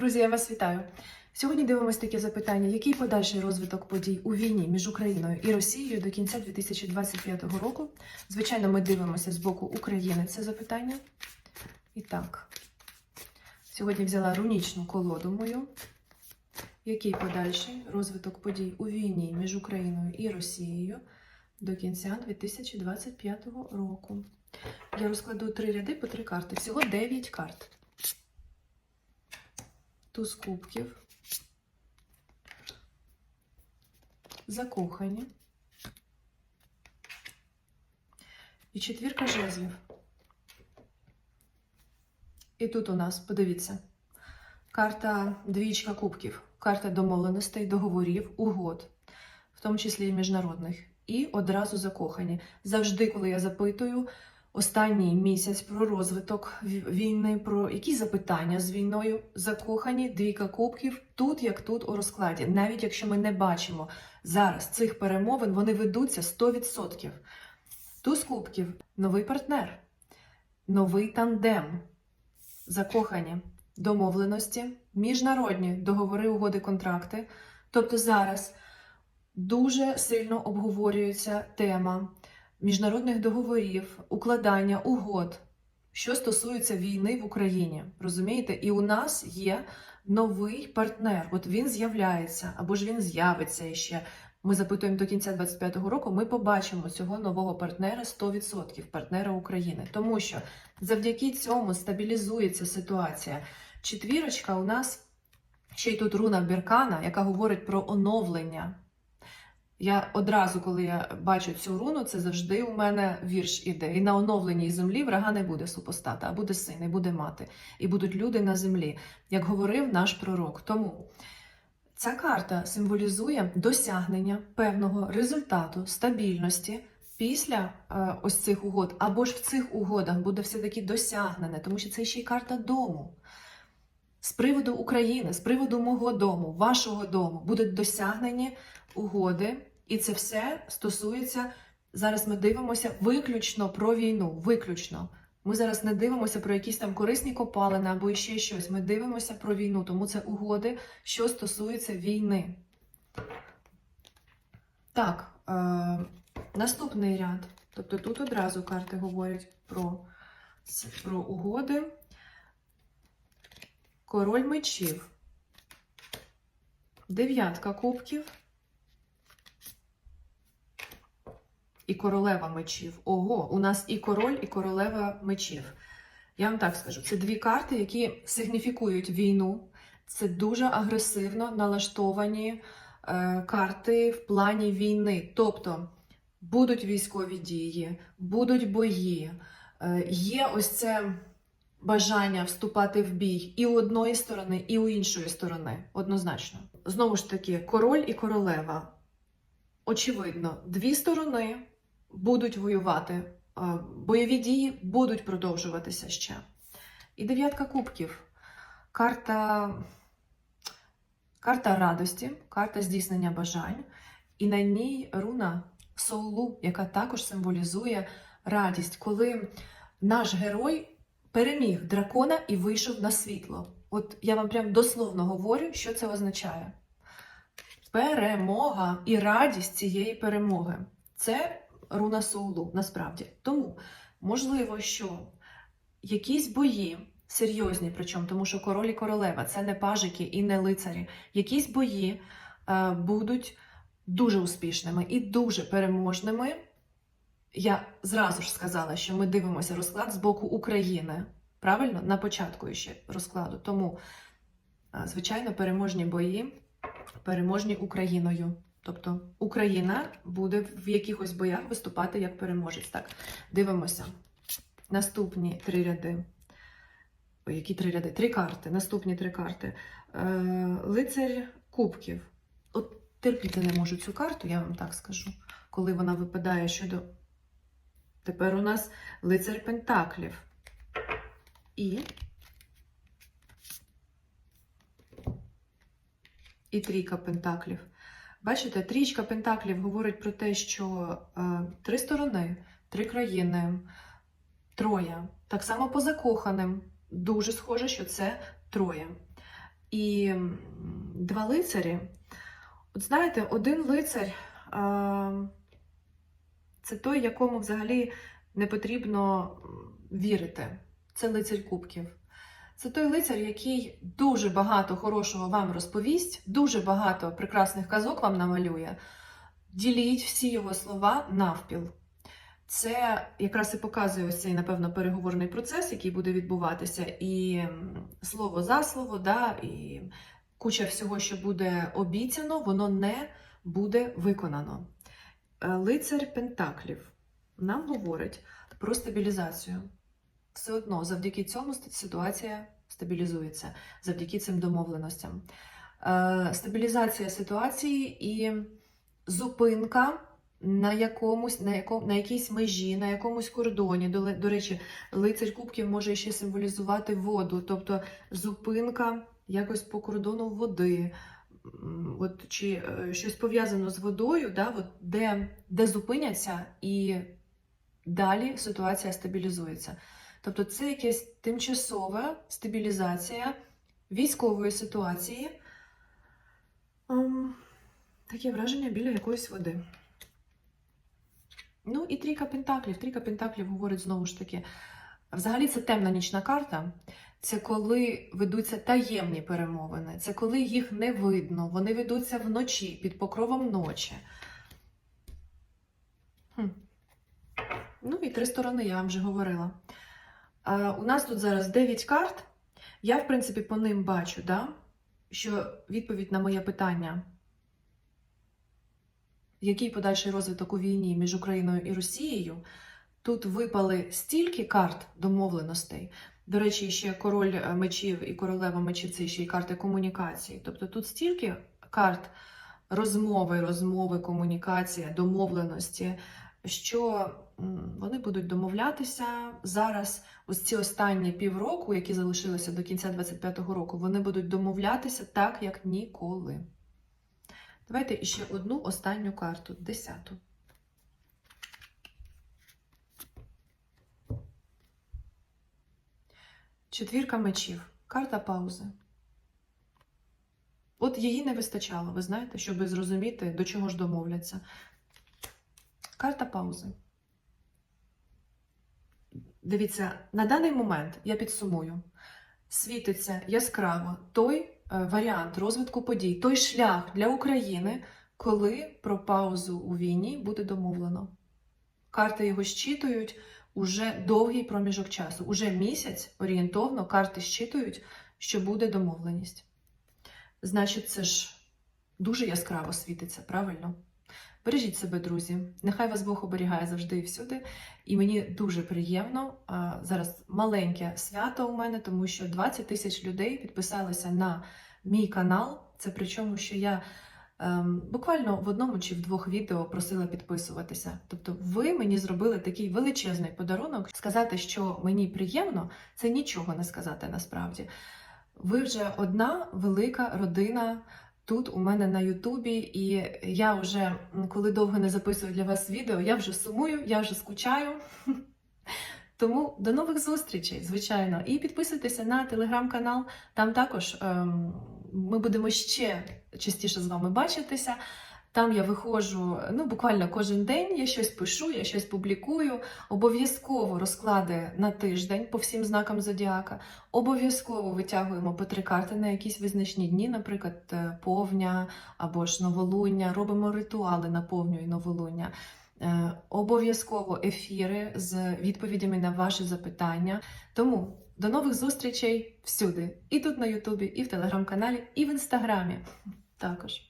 Друзі, я вас вітаю. Сьогодні дивимося таке запитання: який подальший розвиток подій у війні між Україною і Росією до кінця 2025 року? Звичайно, ми дивимося з боку України це запитання. І так, сьогодні взяла рунічну колоду мою. Який подальший розвиток подій у війні між Україною і Росією до кінця 2025 року? Я розкладу три ряди по три карти. Всього 9 карт. Туз кубків. Закохані. І четвірка жезлів. І тут у нас, подивіться, карта двічка кубків, карта домовленостей, договорів, угод, в тому числі і міжнародних. І одразу закохані. Завжди, коли я запитую, останній місяць про розвиток війни, про які запитання з війною закохані, двійка кубків, тут як тут у розкладі. Навіть якщо ми не бачимо зараз цих перемовин, вони ведуться 100%. Туз кубків новий партнер, новий тандем, закохані, домовленості, міжнародні договори, угоди, контракти. Тобто зараз дуже сильно обговорюється тема міжнародних договорів, укладання угод, що стосується війни в Україні. Розумієте? І у нас є новий партнер. От він з'являється, або ж він з'явиться ще. Ми запитуємо до кінця 25-го року. Ми побачимо цього нового партнера 100%, партнера України, тому що завдяки цьому стабілізується ситуація. Четвірочка у нас ще й тут руна Біркана, яка говорить про оновлення. Я одразу, коли я бачу цю руну, це завжди у мене вірш іде. І на оновленій землі врага не буде супостата, а буде син, і буде мати, і будуть люди на землі, як говорив наш пророк. Тому ця карта символізує досягнення певного результату, стабільності після е, ось цих угод, або ж в цих угодах буде все-таки досягнене, тому що це ще й карта дому. З приводу України, з приводу мого дому, вашого дому будуть досягнені угоди, і це все стосується. Зараз ми дивимося виключно про війну. Виключно. Ми зараз не дивимося про якісь там корисні копалини або ще щось. Ми дивимося про війну, тому це угоди, що стосується війни. Так, е, наступний ряд. Тобто тут одразу карти говорять про, про угоди. Король мечів. Дев'ятка кубків. І королева мечів. Ого, у нас і король, і королева мечів. Я вам так скажу: це дві карти, які сигніфікують війну. Це дуже агресивно налаштовані е, карти в плані війни. Тобто будуть військові дії, будуть бої, е, є ось це бажання вступати в бій і у одної сторони, і у іншої сторони. Однозначно. Знову ж таки, король і королева. Очевидно, дві сторони будуть воювати, е, бойові дії будуть продовжуватися ще. І дев'ятка кубків. Карта, карта радості, карта здійснення бажань. І на ній руна Соулу, яка також символізує радість, коли наш герой переміг дракона і вийшов на світло. От я вам прям дословно говорю, що це означає. Перемога і радість цієї перемоги. Це руна Соулу, насправді. Тому можливо, що якісь бої серйозні, причому, тому що король і королева це не пажики і не лицарі. Якісь бої е, будуть дуже успішними і дуже переможними. Я зразу ж сказала, що ми дивимося розклад з боку України. Правильно? На початку ще розкладу. Тому, е, звичайно, переможні бої переможні Україною. Тобто Україна буде в якихось боях виступати як переможець. Так, дивимося. Наступні три ряди. Ой, які три ряди? Три карти. Наступні три карти. Е, лицарь Кубків. От терпіти не можу цю карту, я вам так скажу, коли вона випадає щодо. Тепер у нас лицар Пентаклів. І і трійка пентаклів. Бачите, трічка пентаклів говорить про те, що е, три сторони, три країни, троє. Так само по закоханим. Дуже схоже, що це троє. і два лицарі. От знаєте, один лицар а, це той, якому взагалі не потрібно вірити. Це лицар кубків. Це той лицар, який дуже багато хорошого вам розповість, дуже багато прекрасних казок вам намалює. Діліть всі його слова навпіл. Це якраз і показує ось цей, напевно, переговорний процес, який буде відбуватися, і слово за слово, да, і куча всього, що буде обіцяно, воно не буде виконано. Е, Лицар Пентаклів нам говорить про стабілізацію. Все одно, завдяки цьому ситуація стабілізується, завдяки цим домовленостям. Е, Стабілізація ситуації і зупинка на якомусь, на, яко, на якійсь межі, на якомусь кордоні. До, до речі, лицар кубків може ще символізувати воду, тобто зупинка якось по кордону води. От, чи е, щось пов'язано з водою, да, от, де, де зупиняться і далі ситуація стабілізується. Тобто це якась тимчасова стабілізація військової ситуації. Ем, Таке враження біля якоїсь води. Ну і трійка пентаклів. Трійка пентаклів говорить знову ж таки. Взагалі це темна нічна карта. Це коли ведуться таємні перемовини, це коли їх не видно, вони ведуться вночі, під покровом ночі. Хм. Ну і три сторони, я вам вже говорила. У нас тут зараз 9 карт. Я, в принципі, по ним бачу, да, що відповідь на моє питання, який подальший розвиток у війні між Україною і Росією, тут випали стільки карт домовленостей. До речі, ще король е, мечів і королева мечів це ще й карти комунікації. Тобто тут стільки карт розмови, розмови, комунікація, домовленості, що вони будуть домовлятися зараз. Ось ці останні півроку, які залишилися до кінця 25-го року, вони будуть домовлятися так, як ніколи. Давайте іще одну останню карту, десяту. Четвірка мечів. Карта паузи. От її не вистачало, ви знаєте, щоб зрозуміти, до чого ж домовляться. Карта паузи. Дивіться, на даний момент я підсумую. Світиться яскраво той е, варіант розвитку подій, той шлях для України, коли про паузу у війні буде домовлено. Карти його щитують уже довгий проміжок часу. Уже місяць орієнтовно карти щитують, що буде домовленість. Значить, це ж дуже яскраво світиться, правильно? Бережіть себе, друзі. Нехай вас Бог оберігає завжди і всюди. І мені дуже приємно. Зараз маленьке свято у мене, тому що 20 тисяч людей підписалися на мій канал. Це причому, що я ем, буквально в одному чи в двох відео просила підписуватися. Тобто, ви мені зробили такий величезний подарунок. Сказати, що мені приємно, це нічого не сказати насправді. Ви вже одна велика родина тут у мене на Ютубі, і я вже, коли довго не записую для вас відео, я вже сумую, я вже скучаю. Тому до нових зустрічей, звичайно. І підписуйтеся на телеграм-канал. Там також ем, ми будемо ще частіше з вами бачитися. Там я виходжу ну, буквально кожен день, я щось пишу, я щось публікую. Обов'язково розклади на тиждень по всім знакам зодіака. Обов'язково витягуємо по три карти на якісь визначні дні, наприклад, е, повня або ж новолуння. Робимо ритуали на повню і новолуння. Е, Обов'язково ефіри з відповідями на ваші запитання. Тому до нових зустрічей всюди, і тут на Ютубі, і в телеграм-каналі, і в інстаграмі також.